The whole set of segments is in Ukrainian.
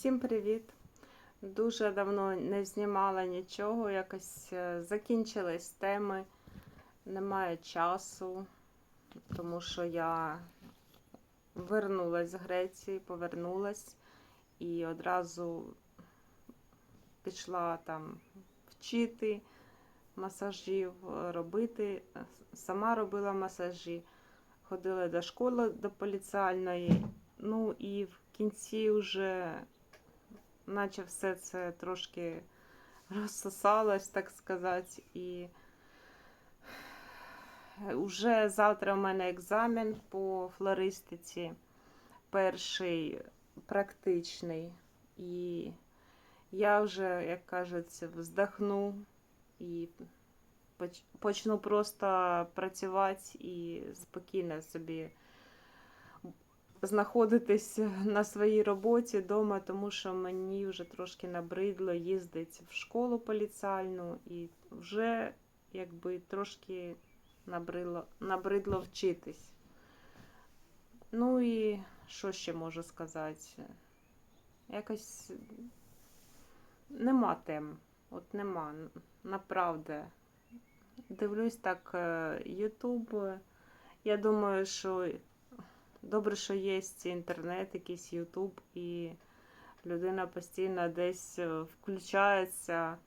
Всім привіт! Дуже давно не знімала нічого, якось е, закінчились теми, немає часу, тому що я вернулась з Греції, повернулась і одразу пішла там вчити масажів, робити. Сама робила масажі, ходила до школи до поліціальної. Ну і в кінці вже наче все це трошки розсосалось, так сказати. І вже завтра в мене екзамен по флористиці, перший практичний. І я вже, як кажуть, вздохну і почну просто працювати і спокійно собі знаходитись на своїй роботі вдома, тому що мені вже трошки набридло їздити в школу поліціальну і вже якби трошки набридло, набридло вчитись. Ну і що ще можу сказати? Якось нема тем. От нема. Направда. Дивлюсь так Ютуб. Я думаю, що Добре, що є інтернет, якийсь Ютуб, і людина постійно десь е, включається,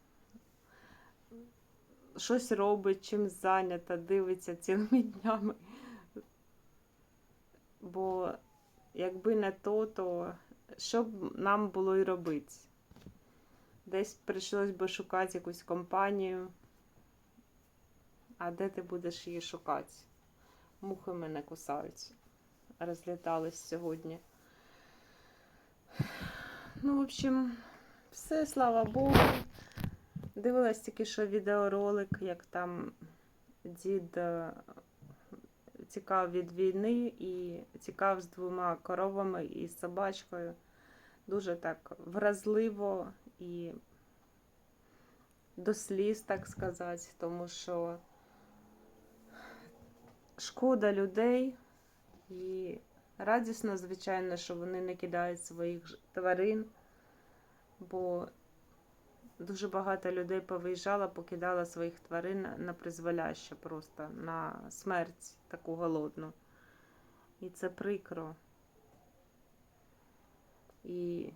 щось робить, чимсь зайнята, дивиться цілими днями. Бо якби не то, то що б нам було і робити? Десь прийшлось би шукати якусь компанію, а де ти будеш її шукати? Мухи мене кусають розлітались сьогодні. Ну, в общем, все, слава Богу. Дивилась тільки що відеоролик, як там дід е, тікав від війни і тікав з двома коровами і собачкою. Дуже так вразливо і до сліз, так сказати, тому що шкода людей. І радісно, звичайно, що вони не кидають своїх тварин, бо дуже багато людей повиїжджало, покидало своїх тварин на призволяще просто, на смерть таку голодну. І це прикро. І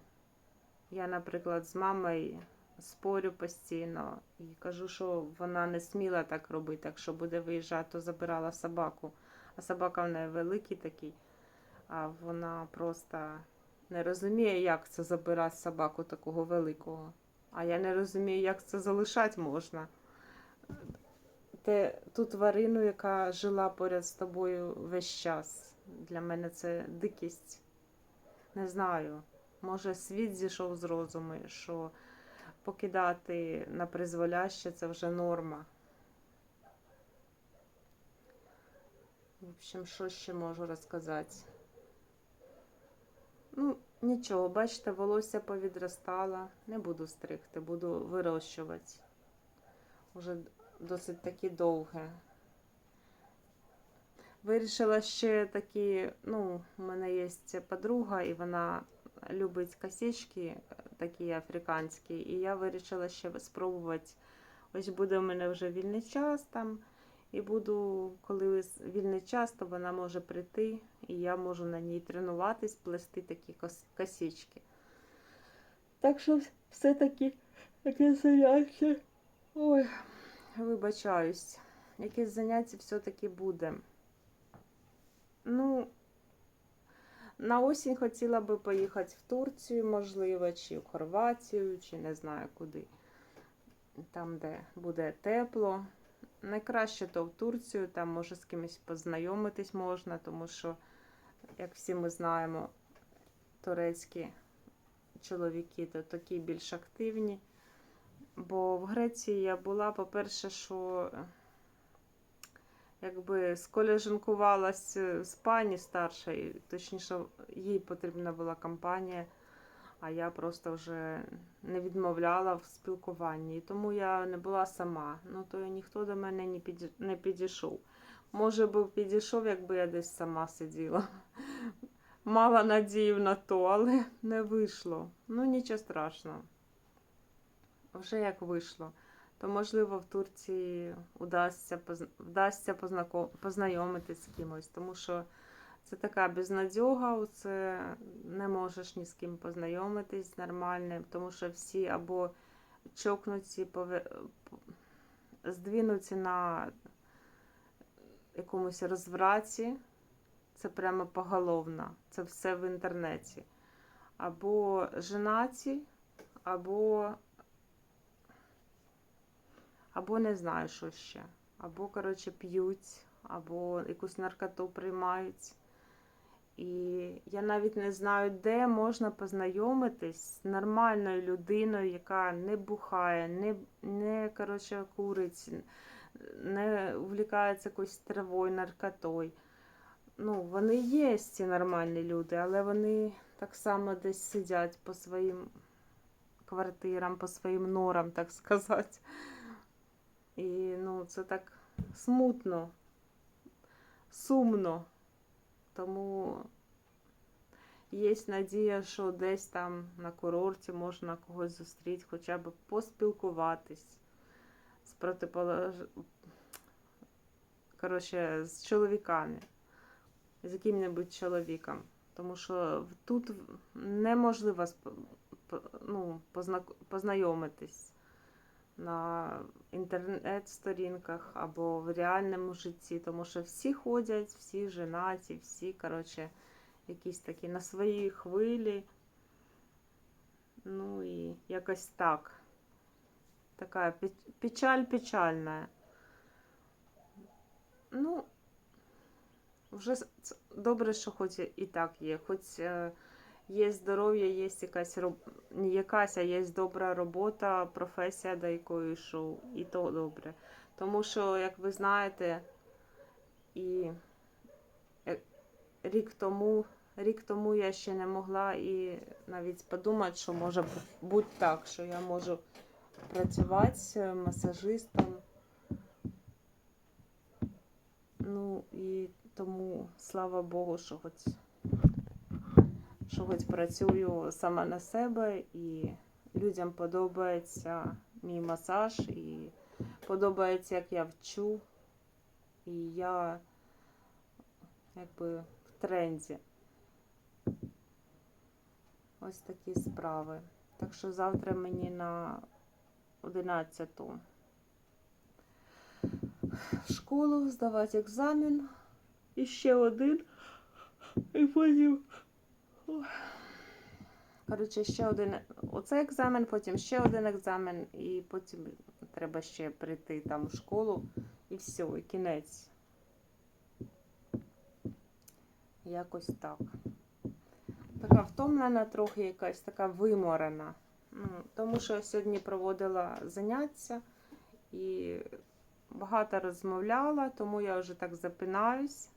я, наприклад, з мамою спорю постійно і кажу, що вона не сміла так робити, якщо буде виїжджати, то забирала собаку. А собака в неї великий такий, а вона просто не розуміє, як це забирати собаку такого великого. А я не розумію, як це залишати можна. Те, ту тварину, яка жила поряд з тобою весь час. Для мене це дикість. Не знаю. Може, світ зійшов з розуму, що покидати на призволяще це вже норма. В общем, що ще можу розказати? Ну, нічого, бачите, волосся повідростало. Не буду стригти, буду вирощувати. Уже досить таки довге. Вирішила ще такі, ну, у мене є подруга, і вона любить косички такі африканські. І я вирішила ще спробувати. Ось буде у мене вже вільний час там. І буду, коли вільний час, то вона може прийти, і я можу на ній тренуватись, плести такі кос- косички. Так що все-таки якесь заняття. Ой, вибачаюсь. Якесь заняття все-таки буде. Ну, на осінь хотіла би поїхати в Турцію, можливо, чи в Хорватію, чи не знаю куди. Там, де буде тепло. Найкраще то в Турцію, там може з кимось познайомитись можна, тому що, як всі ми знаємо, турецькі чоловіки то такі більш активні. Бо в Греції я була, по-перше, що е, якби сколеженкувалась з пані старшою, точніше, їй потрібна була компанія, а я просто вже не відмовляла в спілкуванні. І тому я не була сама. Ну, то ніхто до мене не підійшов. Може би підійшов, якби я десь сама сиділа. мала надію на то, але не вийшло. Ну, нічого страшного. Вже як вийшло. То, можливо, в Турції удасться, вдасться познайомитись з кимось, тому що це така безнадьога, це не можеш ні з ким познайомитись нормально, тому що всі або чокнуті, пове- здвинуті на якомусь розвраті, це прямо поголовно, це все в інтернеті. Або женаті, або, або не знаю, що ще. Або, коротше, п'ють, або якусь наркоту приймають. І я навіть не знаю, де можна познайомитись з нормальною людиною, яка не бухає, не, не коротше, курить, не увлікається якоюсь травою, наркотою. Ну, вони є ці нормальні люди, але вони так само десь сидять по своїм квартирам, по своїм норам, так сказати. І ну, це так смутно, сумно. Тому є надія, що десь там на курорті можна когось зустріти, хоча б поспілкуватись з протиполож... Коротше, з чоловіками, з яким-небудь чоловіком. Тому що тут неможливо ну, позна- познайомитись на інтернет-сторінках або в реальному житті, тому що всі ходять, всі женаті, всі, коротше, якісь такі на своїй хвилі. Ну і якось так. Така печаль печальна. Ну, вже добре, що хоч і так є. Хоч е, є здоров'я, є якась роб... не якась, а є добра робота, професія, до якої йшов, і то добре. Тому що, як ви знаєте, і е, рік тому, рік тому я ще не могла і навіть подумати, що може бути так, що я можу працювати е, масажистом. Ну і тому слава Богу, що хоч, що хоч працюю сама на себе і людям подобається мій масаж, і подобається, як я вчу, і я якби в тренді. Ось такі справи. Так що завтра мені на 11 в школу здавати екзамен. І ще один. І потім. Коротше, ще один. Оце екзамен, потім ще один екзамен, і потім треба ще прийти там в школу і все, і кінець. Якось так. Така втомлена, трохи якась така виморена. Ну, тому що я сьогодні проводила заняття і багато розмовляла, тому я вже так запинаюсь.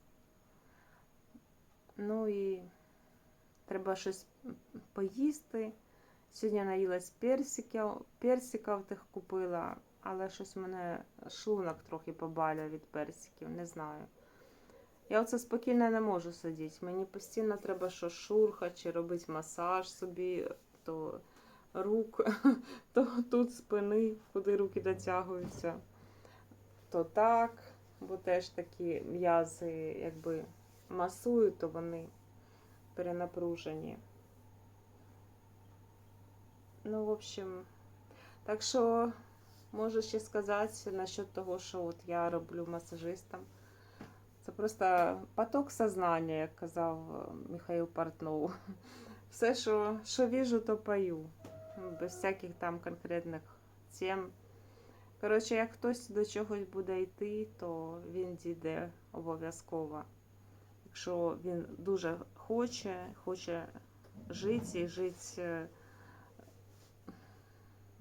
Ну і треба щось поїсти. Сьогодні наїлась персиків, персиків тих купила, але щось в мене шлунок трохи побалює від персиків, не знаю. Я оце спокійно не можу сидіти. Мені постійно треба що шурхати чи робити масаж собі, то рук, то тут спини, куди руки дотягуються то так, бо теж такі м'язи, якби масують, то вони перенапружені. Ну, в общем, так що можу ще сказати насчет того, що от я роблю масажистом. Це просто поток сознання, як казав е, Михайло Портнов. Все, що, що віжу, то пою. Без всяких там конкретних тем. Коротше, як хтось до чогось буде йти, то він дійде обов'язково. Якщо він дуже хоче, хоче жити і жити е,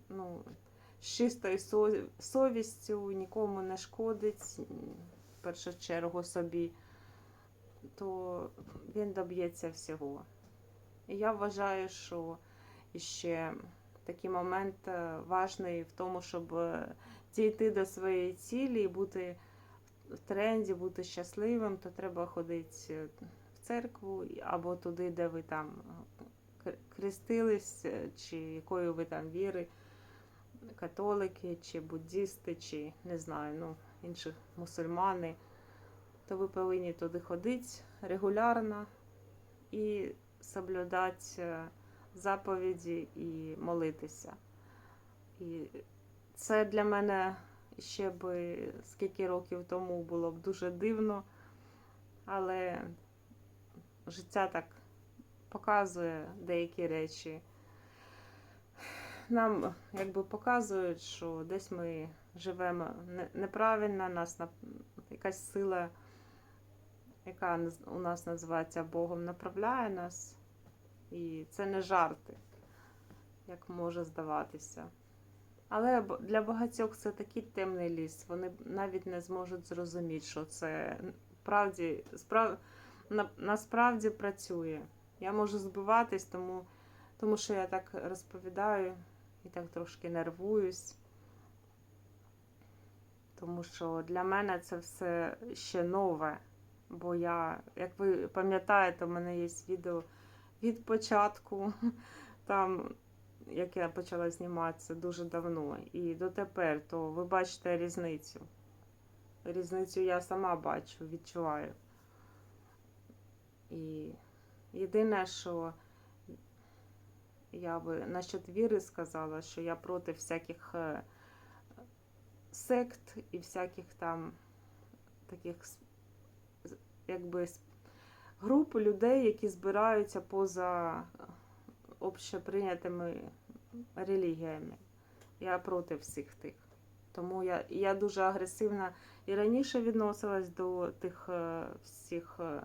ну, з чистою совістю, нікому не шкодить, в першу чергу собі, то він доб'ється всього. І я вважаю, що ще такий момент е, важний в тому, щоб е, дійти до своєї цілі і бути в тренді, бути щасливим, то треба ходити церкву, або туди, де ви там е, кр- хрестились, е, чи якої ви там віри, католики, чи буддісти, чи не знаю, ну, інші мусульмани, то ви повинні туди ходити регулярно і соблюдати е, заповіді і молитися. І це для мене ще би скільки років тому було б дуже дивно, але життя так показує деякі речі. Нам якби показують, що десь ми живемо неправильно, нас якась сила, яка у нас називається Богом, направляє нас. І це не жарти, як може здаватися. Але для багатьох це такий темний ліс. Вони навіть не зможуть зрозуміти, що це правді, справ, на, насправді працює. Я можу збиватись, тому, тому що я так розповідаю і так трошки нервуюсь. Тому що для мене це все ще нове. Бо я, як ви пам'ятаєте, у мене є відео від початку, там, як я почала зніматися дуже давно, і дотепер, то ви бачите різницю. Різницю я сама бачу, відчуваю. І єдине, що я би насчет віри сказала, що я проти всяких е, сект і всяких там таких якби груп людей, які збираються поза общеприйнятими релігіями. Я проти всіх тих. Тому я, я дуже агресивно і раніше відносилась до тих е, всіх е,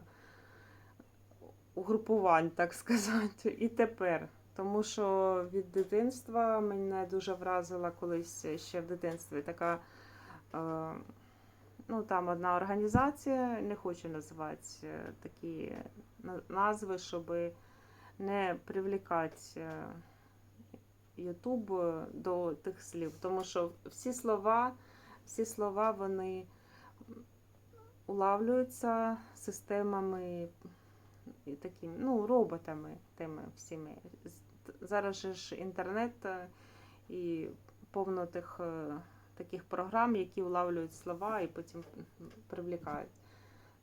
угрупувань, так сказати, і тепер. Тому що від дитинства мене дуже вразила колись ще в дитинстві така. Е, ну, там одна організація, не хочу називати е, такі назви, щоб не привлікати е, Ютуб до тих слів. Тому що всі слова, всі слова вони улавлюються системами такими, ну, роботами тими всіми. Зараз же ж інтернет е, і повно тих е, таких програм, які улавлюють слова і потім привлікають.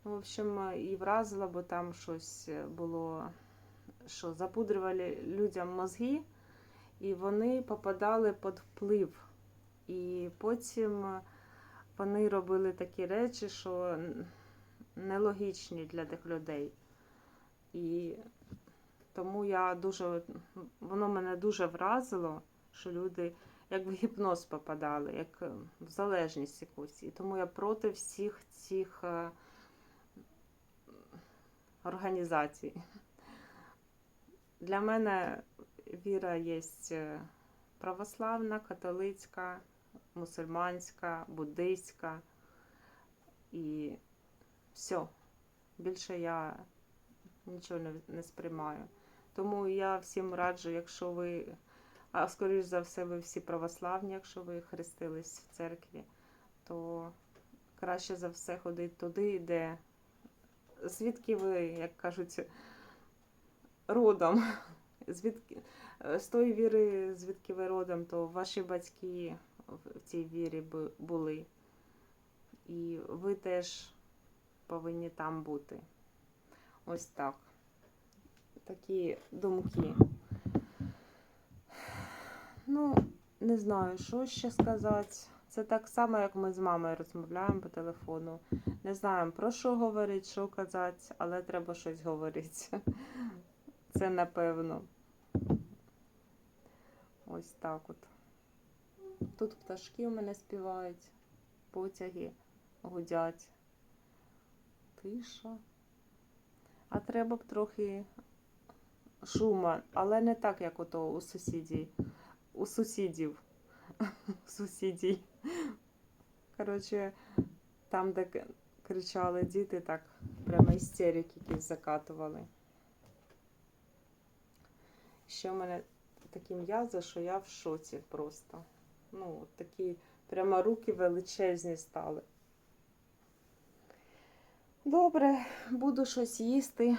Ну, в общем, і вразило, бо там щось було, що запудрювали людям мозги, і вони попадали під вплив. І потім вони робили такі речі, що нелогічні для тих людей. І тому я дуже, воно мене дуже вразило, що люди як в гіпноз попадали, як е, в залежність якусь. І тому я проти всіх цих е, організацій. Для мене віра є православна, католицька, мусульманська, буддийська і все. Більше я нічого не, не сприймаю. Тому я всім раджу, якщо ви, а скоріш за все, ви всі православні, якщо ви хрестились в церкві, то краще за все ходити туди, де звідки ви, як кажуть, родом. Звідки з тої віри, звідки ви родом, то ваші батьки в цій вірі були. І ви теж повинні там бути. Ось так. Такі думки. Ну, не знаю, що ще сказати. Це так само, як ми з мамою розмовляємо по телефону. Не знаємо, про що говорити, що казати, але треба щось говорити. Це напевно. Ось так от. Тут пташки у мене співають, потяги гудять. Тиша. А треба б трохи шума, але не так, як ото у сусідів. У сусідів. У Сусідів. Коротше, там, де кричали діти, так прямо істерики якісь закатували. Ще в мене такі м'язи, що я в шоці просто. Ну, такі прямо руки величезні стали. Добре, буду щось їсти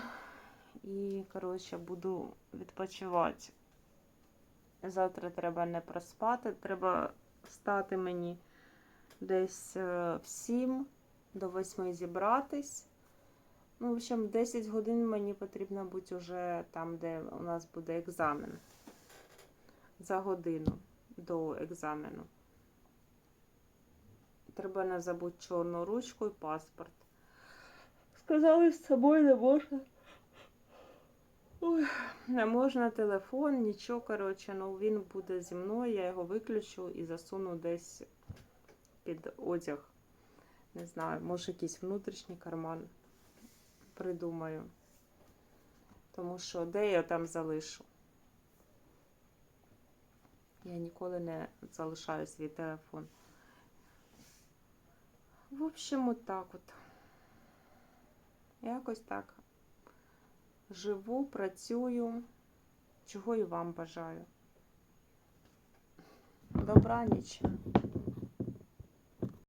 і, коротше, буду відпочивати. Завтра треба не проспати, треба встати мені десь е, в 7 до 8 зібратись. Ну, в общем, 10 годин мені потрібно бути вже там, де у нас буде екзамен. За годину до екзамену. Треба не забути чорну ручку і паспорт. Сказали, з собою не можна. Ой, не можна телефон, нічого, коротше, ну він буде зі мною, я його виключу і засуну десь під одяг. Не знаю, може якийсь внутрішній карман придумаю. Тому що де я там залишу? Я ніколи не залишаю свій телефон. В общем, от так от. Якось так. Живу, працюю, чого і вам бажаю. Добраніч.